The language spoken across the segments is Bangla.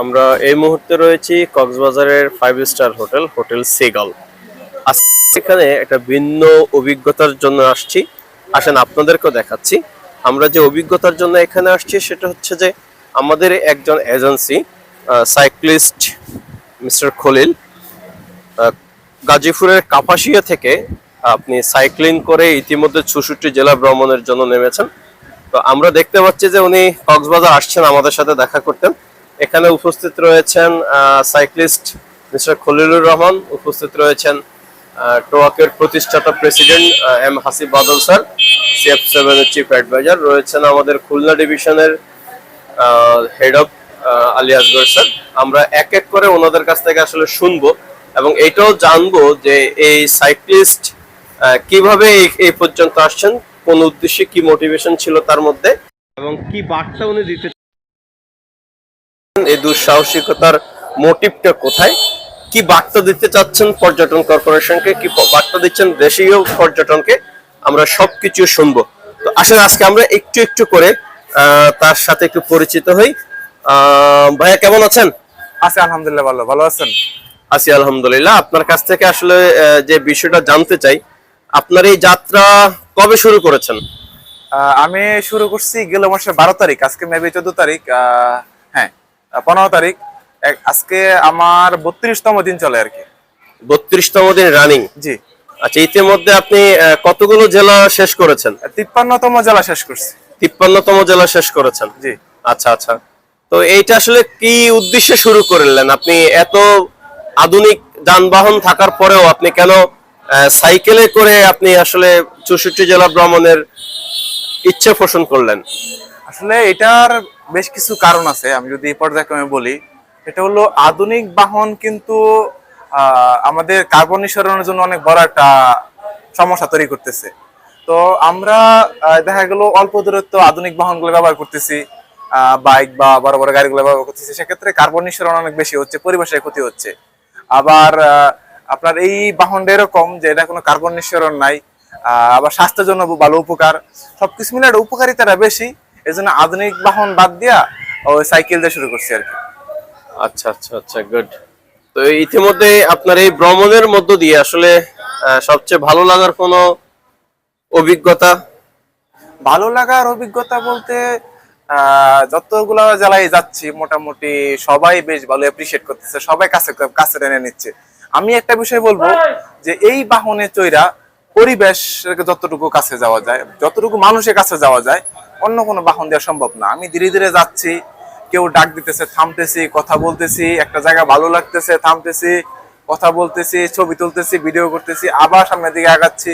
আমরা এই মুহূর্তে রয়েছি কক্সবাজারের five star hotel hotel seagull এখানে একটা ভিন্ন অভিজ্ঞতার জন্য আসছি। আসেন, আপনাদেরকেও দেখাচ্ছি। আমরা যে অভিজ্ঞতার জন্য এখানে আসছি, সেটা হচ্ছে যে আমাদের একজন এজেন্সি সাইক্লিস্ট মিস্টার খলিল গাজীপুরের কাপাসিয়া থেকে আপনি সাইক্লিং করে ইতিমধ্যে চৌষট্টি জেলা ভ্রমণের জন্য নেমেছেন। তো আমরা দেখতে পাচ্ছি যে উনি কক্সবাজার আসছেন আমাদের সাথে দেখা করতেন। এখানে উপস্থিত রয়েছেন সাইক্লিস্ট মিস্টার খলিলুর রহমান, উপস্থিত রয়েছেন টোয়াকের প্রতিষ্ঠাতা president M Hasib Badal sir, CF সেভেনের চিফ অ্যাডভাইজার, রয়েছেন আমাদের খুলনা ডিভিশনের head of Ali Asgar sir. আমরা এক এক করে ওনাদের কাছ থেকে আসলে শুনব এবং এটাও জানব যে এই সাইক্লিস্ট কীভাবে এই- পর্যন্ত আসছেন, কোন উদ্দেশ্যে কি মোটিভেশন ছিল তার মধ্যে এবং কি বার্তা উনি দিতে দুঃসাহসিকতার মোটিভটা কোথায়? কি বার্তা দিতে চাচ্ছেন পর্যটন কর্পোরেশনকে? কি বার্তা দিচ্ছেন দেশীয় পর্যটনকে? আমরা সবকিছু শুনব। তো আসলে আজকে আমরা একটু একটু করে তার সাথে একটু পরিচিত হই। ভাইয়া কেমন আছেন? আছে আলহামদুলিল্লাহ ভালো। ভালো আছেন? আছি আলহামদুলিল্লাহ। আপনার কাছ থেকে আসলে যে বিষয়টা জানতে চাই আপনার এই যাত্রা কবে শুরু করেছেন? আমি শুরু করছি গেল মাসের বারো তারিখ আজকে মেবি চোদ্দ তারিখ আহ, পনেরো তারিখ। আজকে আমার বত্রিশতম দিন চলে আর কি। বত্রিশতম দিন রানিং জি। আচ্ছা ইতিমধ্যে আপনি কতগুলো জেলা শেষ করেছেন? তিপ্পান্নতম জেলা শেষ করছি। তিপ্পান্নতম জেলা শেষ করেছেন? জি। আচ্ছা আচ্ছা। তো এইটা আসলে কি উদ্দেশ্যে শুরু করলেন? আপনি এত আধুনিক যানবাহন থাকার পরেও আপনি কেন সাইকেলে করে আপনি আসলে চৌষট্টি জেলা ভ্রমণের ইচ্ছে পোষণ করলেন? আসলে এটার বেশ কিছু কারণ আছে, আমি যদি পর্যায়ক্রমে বলি। এটা হলো আধুনিক বাহন কিন্তু আমাদের কার্বন নিঃসরণের জন্য অনেক বড় একটা সমস্যা তৈরি করতেছে। তো আমরা দেখা গেল অল্প দূরত্ব আধুনিক বাহনগুলো ব্যবহার করতেছি বাইক বা বড় বড় গাড়িগুলো ব্যবহার করতেছি। সেক্ষেত্রে কার্বন নিঃসরণ অনেক বেশি হচ্ছে, পরিবেশের ক্ষতি হচ্ছে। আবার আপনার এই বাহনটা এরকম যে এটা কোনো কার্বন নিঃসরণ নাই আবার স্বাস্থ্যের জন্য ভালো উপকার। সবকিছু মিলে একটা উপকারিতাটা বেশি। এই জন্য আধুনিক বাহন বাদ দিয়া ওই সাইকেল দিয়ে শুরু করছি আর কি। আচ্ছা আচ্ছা আচ্ছা গুড তো ইতিমধ্যে আপনার এই ভ্রমণের মধ্য দিয়ে আসলে সবচেয়ে ভালো লাগার কোনো অভিজ্ঞতা? ভালো লাগার অভিজ্ঞতা বলতে যতগুলো জেলায় যাচ্ছি মোটামুটি সবাই বেশ ভালো এপ্রিসিয়েট করতেছে সবাই কাছে কাছে টেনে নিচ্ছে। আমি একটা বিষয় বলব যে এই বাহনে চৈরা পরিবেশ যতটুকু কাছে যাওয়া যায় যতটুকু মানুষের কাছে যাওয়া যায় অন্য কোনো বাহন দেওয়া সম্ভব না। আমি ধীরে ধীরে যাচ্ছি কেউ ডাক দিতেছে থামতেছি কথা বলতেছি একটা জায়গা ভালো লাগতেছে থামতেছি কথা বলতেছি ছবি তুলতেছি ভিডিও করতেছি আবার সামনের দিকে আগাচ্ছি।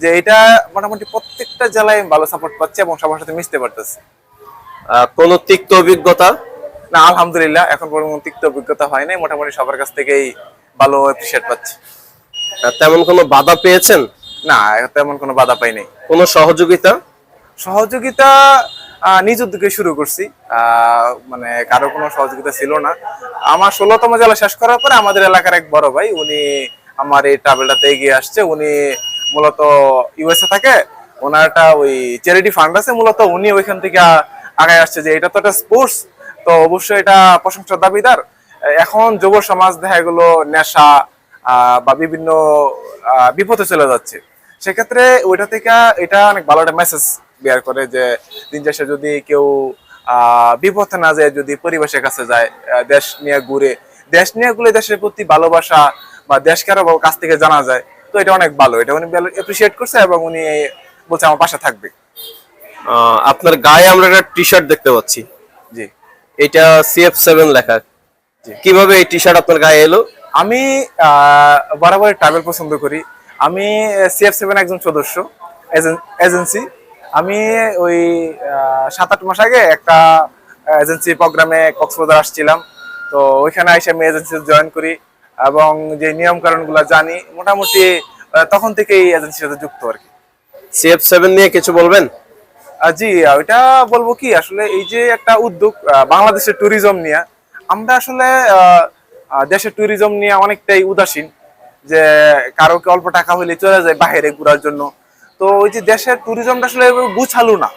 যে এটা মোটামুটি প্রত্যেকটা জেলায় ভালো সাপোর্ট পাচ্ছি এবং সবার সাথে মিশতে পারতেছি। কোনো তিক্ত অভিজ্ঞতা? না আলহামদুলিল্লাহ এখন পর্যন্ত তিক্ত অভিজ্ঞতা হয় নাই। মোটামুটি সবার কাছ থেকেই ভালো অ্যাপ্রিসিয়েট পাচ্ছি। তেমন কোনো বাধা পেয়েছেন? না তেমন কোনো বাধা পাইনি। কোনো সহযোগিতা? সহযোগিতা নিজ উদ্যোগে শুরু করছি। মানে কারও কোনো সহযোগিতা ছিল না। আমার ষোলোতম জেলা শেষ করার পরে আমাদের এলাকার এক বড় ভাই, উনি আমার এই ট্রাভেলটাতে এগিয়ে আসছে। উনি মূলত ইউএসএ থাকে। ওনার একটা ওই চ্যারিটি ফান্ড আছে। মূলত উনি ওইখান থেকে আগায় আসছে যে এটা তো একটা স্পোর্টস তো অবশ্যই এটা প্রশংসার দাবিদার। এখন যুব সমাজ দেখা গেলো নেশা বা বিভিন্ন বিপথে চলে যাচ্ছে। সেক্ষেত্রে ওইটা থেকে এটা অনেক ভালো একটা মেসেজ বের করে যে দিন শেষে যদি কেউ আহ, বিপথে না যায় যদি পরিবেশের কাছে যায় দেশ নিয়ে ঘুরে দেশ নিয়ে ঘুরে দেশের প্রতি ভালোবাসা বা দেশকে আরও কাছ থেকে জানা যায় তো এটা অনেক ভালো। এটা উনি এপ্রিসিয়েট করছে এবং উনি বলছে আমার পাশে থাকবে। আপনার গায়ে আমরা একটা টি শার্ট দেখতে পাচ্ছি। জি। এটা সিএফ সেভেন লেখা। কীভাবে এই টি শার্ট আপনার গায়ে এলো? আমি আহ, বরাবর ট্রাভেল পছন্দ করি। আমি সিএফ সেভেন একজন সদস্য এজেন্সি আমি ওই সাত আট মাস আগে একটা এজেন্সি প্রোগ্রামে কক্সবাজার আসছিলাম। তো ওইখানে এসে আমি এজেন্সি জয়েন করি এবং যে নিয়ম কারণগুলো জানি মোটামুটি তখন থেকেই এজেন্সির সাথে যুক্ত আর কি। সিএফ সেভেন নিয়ে কিছু বলবেন? জি ওইটা বলব কি আসলে এই যে একটা উদ্যোগ বাংলাদেশের ট্যুরিজম নিয়ে আমরা আসলে দেশের ট্যুরিজম নিয়ে অনেকটাই উদাসীন যে কারও কি অল্প টাকা হলে চলে যায় বাইরে ঘোরার জন্য। তো ওই যে দেশের ট্যুরিজমটা আসলে গুছালো না।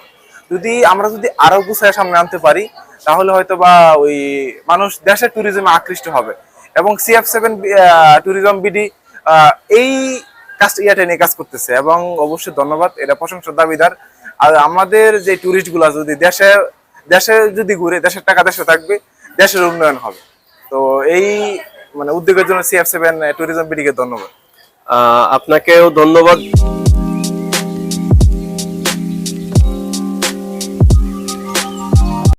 যদি আমরা যদি আরও গুছায় সামনে আনতে পারি, তাহলে হয়তো বা ওই মানুষ দেশের ট্যুরিজমে আকৃষ্ট হবে। এবং সিএফ সেভেন ট্যুরিজম বিডি এই কাজ ইয়াটা নিয়ে কাজ করতেছে। এবং অবশ্যই ধন্যবাদ, এটা প্রশংসার দাবিদার। আর আমাদের যে ট্যুরিস্টগুলা যদি দেশে দেশে যদি ঘুরে, দেশের টাকা দেশে থাকবে, দেশের উন্নয়ন হবে। তো এই মানে উদ্যোগের জন্য সিএফ সেভেন ট্যুরিজম বিডিকে ধন্যবাদ। আপনাকেও ধন্যবাদ।